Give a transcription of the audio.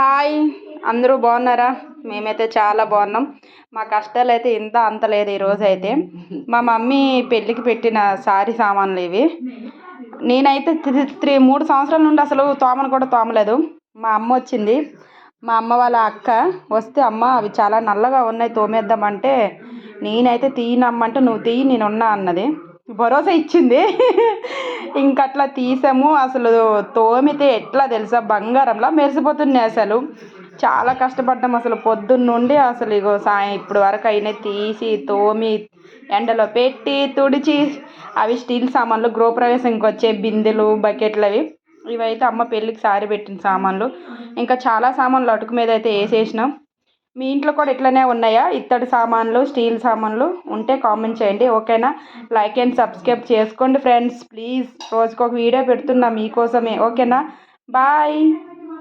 Hi అందరూ బాగున్నారా? మేమైతే చాలా బాగున్నాం. మా కష్టాలు అయితే ఇంత అంత లేదు ఈరోజు అయితే. మా మమ్మీ పెళ్ళికి పెట్టిన సారీ సామాన్లు ఇవి. నేనైతే త్రీ త్రీ మూడు సంవత్సరాల నుండి అసలు తోమను కూడా తోమలేదు. మా అమ్మ వచ్చింది. మా అమ్మ వాళ్ళ అక్క వస్తే అమ్మ అవి చాలా నల్లగా ఉన్నాయి తోమేద్దామంటే నేనైతే తీయనమ్మంటే నువ్వు తీయి నేను ఉన్నా అన్నది. భరోసా ఇచ్చింది. ఇంక అట్లా తీసాము. అసలు తోమితే ఎట్లా తెలుసా? బంగారంలా మెరిసిపోతున్నాయి అసలు. చాలా కష్టపడ్డాం అసలు పొద్దున్నుండి. అసలు ఇగో సాయం ఇప్పుడు వరకు అయినా తీసి తోమి ఎండలో పెట్టి తుడిచి. అవి స్టీల్ సామాన్లు గృహప్రవేశంకి వచ్చే బిందెలు బకెట్లు అవి. ఇవైతే అమ్మ పెళ్ళికి సారి పెట్టిన సామాన్లు. ఇంకా చాలా సామాన్లు అటుకు మీద అయితే వేసేసినాం. మీ ఇంట్లో కూడా ఇట్లనే ఉన్నాయా? ఇత్తడి సామాన్లు స్టీల్ సామాన్లు ఉంటే కామెంట్ చేయండి ఓకేనా? లైక్ అండ్ సబ్స్క్రైబ్ చేసుకోండి ఫ్రెండ్స్ ప్లీజ్ రోజుకొక వీడియో పెడుతున్నా మీకోసమే ఓకేనా? బాయ్